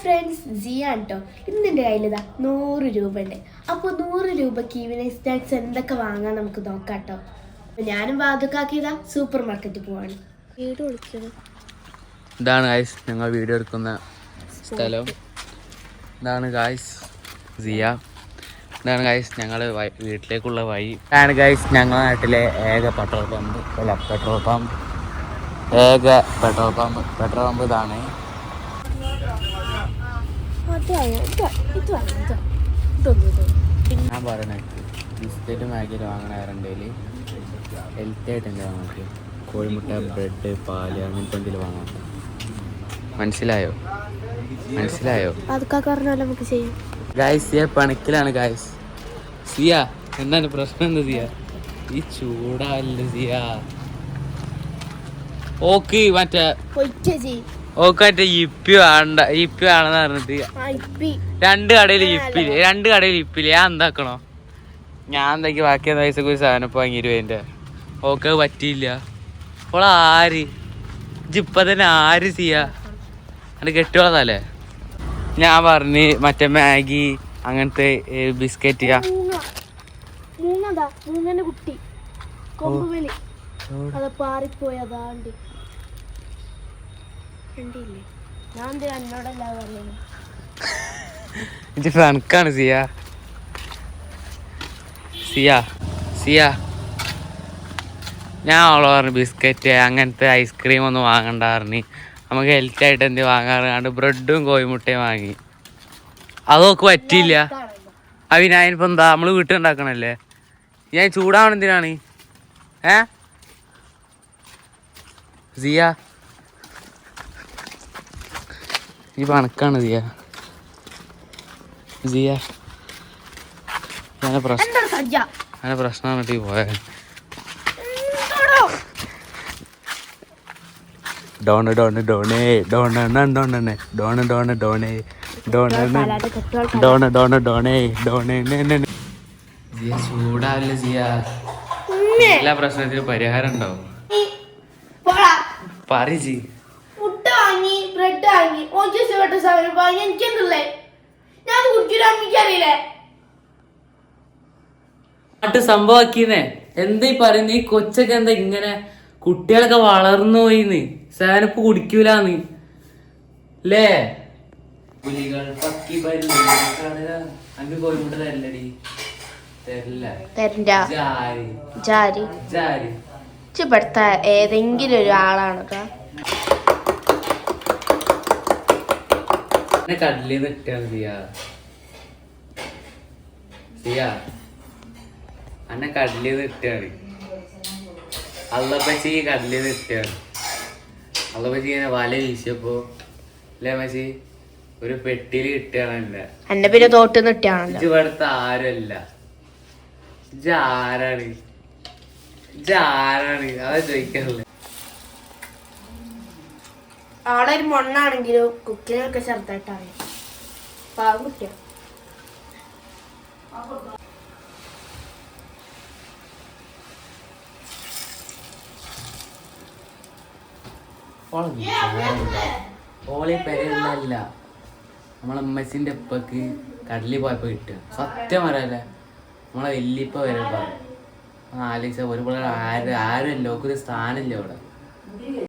Friends ജിയാണ് കേട്ടോ ഇന്നെന്റെ കയ്യിലിതാ നൂറ് രൂപ ഉണ്ട് അപ്പോൾ നൂറ് രൂപയ്ക്ക് ഈവനിങ് സ്നാക്സ് എന്തൊക്കെ വാങ്ങാൻ നമുക്ക് നോക്കാം കേട്ടോ അപ്പോൾ ഞാനും വാതുക്കാക്കിയതാ സൂപ്പർ മാർക്കറ്റിൽ പോവാണ്. വീട് വിളിച്ചത് ഇതാണ് ഗായ്സ് ഞങ്ങൾ വീഡിയോ എടുക്കുന്ന സ്ഥലം. ഇതാണ് ഗായ്സ് സിയ ഇതാണ് ഗായ്സ് ഞങ്ങൾ വീട്ടിലേക്കുള്ള വഴി. ഇതാണ് ഗായ്സ് ഞങ്ങളുടെ നാട്ടിലെ ഏക പെട്രോൾ പമ്പ് അല്ല പെട്രോൾ പമ്പ് ഏക പെട്രോൾ പമ്പ് പെട്രോൾ പമ്പ് ഇതാണ് അത് വാങ്ങാം ഇത് വാ- ഇത് വാങ്ങാം ഇത് വാങ്ങാം. ഇതൊന്നും ഇത് ഞാൻ പറയണേ ബിസ്ക്കറ്റ് മാഗിയിൽ വാങ്ങണ ആരുണ്ടെങ്കിൽ ഹെൽത്തി ആയിട്ട് എന്താ വാങ്ങട്ടെ കോഴിമുട്ട ബ്രെഡ് പാൽ അങ്ങനത്തെ എന്തെങ്കിലും വാങ്ങാം മനസ്സിലായോ? മനസ്സിലായോ? നമുക്ക് ചെയ്യും. ഗായ്സ് സിയ പണിക്കിലാണ് ഗായ്സ് സിയ എന്താണ് പ്രശ്നം എന്താ സിയ? ഈ ചൂടാല്ല സിയ? ഓക്കെ മറ്റേ പൊയ്ക്ക ചെയ് ഓക്ക് മറ്റേ ഇപ്പി വേണ്ട ഇപ്പി വേണമെന്ന് പറഞ്ഞിട്ട് രണ്ട് കടയിൽ ഇപ്പില്ല രണ്ട് കടയിൽ ഇപ്പിൽ ഞാൻ എന്താക്കണോ ഞാൻ എന്താക്കി ബാക്കി പൈസ ഒരു സാധനം ഇപ്പൊ വാങ്ങിയിട്ട് എന്റെ ഓക്കെ പറ്റിയില്ല. അപ്പോൾ ആര്? ഇജ്ജിപ്പ തന്നെ ആര് ചെയ്യാ? അത് കെട്ടുള്ളതല്ലേ ഞാൻ പറഞ്ഞ് മറ്റേ മാഗി അങ്ങനത്തെ ബിസ്ക്കറ്റ് കുട്ടി. കൊമ്പുവലി അത് പാറിപ്പോയി അതാണ്ട്. കണ്ടില്ലേ? ഞാൻ എന്നോടല്ല പറയുന്നത് ഇത് ഫ്രണ്ട്ക്കാണ് സിയ. സിയ സിയ. ഞാൻ അവളെ പറഞ്ഞു ബിസ്ക്കറ്റ് അങ്ങനത്തെ ഐസ്ക്രീം ഒന്നും വാങ്ങണ്ട പറഞ്ഞു. നമുക്ക് ഹെൽത്തി ആയിട്ട് എന്ത് വാങ്ങാറുണ്ട് ബ്രെഡും കോഴിമുട്ടയും വാങ്ങി. അതൊക്കെ പറ്റിയില്ല. ഇതാണല്ലോ. അവിനായനിപ്പോ എന്താ നമ്മൾ വീട്ടിലുണ്ടാക്കണല്ലേ ഞാൻ ചൂടാവണെന്തിനാണ് ഏ? സിയ ഈ പണക്കാണ് ദിയ. ദിയ. അങ്ങനെ പ്രശ്നം എന്താ സജ്ജ? അങ്ങനെ പ്രശ്നം പറഞ്ഞിട്ട് പോയ. എന്തോടോ? ഡോണ് ഡോണ് ഡോണേ ഡോണ ഡോണേ ഡോണ് ഡോണ് ഡോണേ ഡോണ ഡോണ ഡോണ് ഡോണ് ജിയ ചൂടാവില്ല ജിയ എല്ലാ പ്രശ്നത്തിനും പരിഹാരം ഉണ്ടാവും. പറ പോടാ. വാങ്ങി ബ്രെഡ് വാങ്ങി ഓഞ്ചസ് വെട്ട സാധനം വാങ്ങി എനിക്കെന്തല്ലേ? ഞാൻ കുടിച്ചിട്ട് അമ്മയ്ക്ക് അറിയില്ലേ? നാട്ട് സംഭവാക്കിന്നേ. എന്താ ഈ പറയുന്നത് ഈ കൊച്ചൊക്കെ എന്താ ഇങ്ങനെ കുട്ടികളൊക്കെ വളർന്നു പോയിന്ന്. സാനപ്പ് കുടിക്കൂലെന്ന്. അല്ലേ പുലികൾ പക്കി അങ്ക് കോഴിമുട്ട തരില്ലടി. തരില്ല. തരണ്ട ജാരി. ജാരി. ജാരി. ഇവിടുത്തെ ഏതെങ്കിലും ഒരു ആളാണ് കേട്ടോ എന്നെ കടലിൽ നിട്ടാണ് സിയ സിയ? അന്നെ കടലിൽ നിട്ടാണ് അള്ളപ്പച്ചി കടലിൽ നിട്ടാണ് അള്ളപ്പച്ചി ഇങ്ങനെ വല വീശിയപ്പോ അല്ലേ മച്ചി ഒരു പെട്ടിയിൽ കിട്ടുകയാണ് എന്നെ എന്റെ പിന്നെ തോട്ട് ഇവിടുത്തെ ആരാണ്? ആരാണ്? അതാ ചോദിക്കാനുള്ളത് ആളെ ഒരു മണ്ണാണെങ്കിലും കുക്കിനൊക്കെ ചെറുതായിട്ടാണ്. പാവം കുട്ടിയാ ഓളെ പെരല്ല നമ്മളെ അമ്മച്ചിന്റെ ഉപ്പക്ക് കടലിൽ പോയപ്പോ കിട്ടുക. സത്യം പറയല്ലേ നമ്മളെ വല്യപ്പ വരെ പറഞ്ഞു ആലോചിച്ച ഒരുപാട് ആര് ആരും ലോക്കൊരു സ്ഥാനമില്ല അവിടെ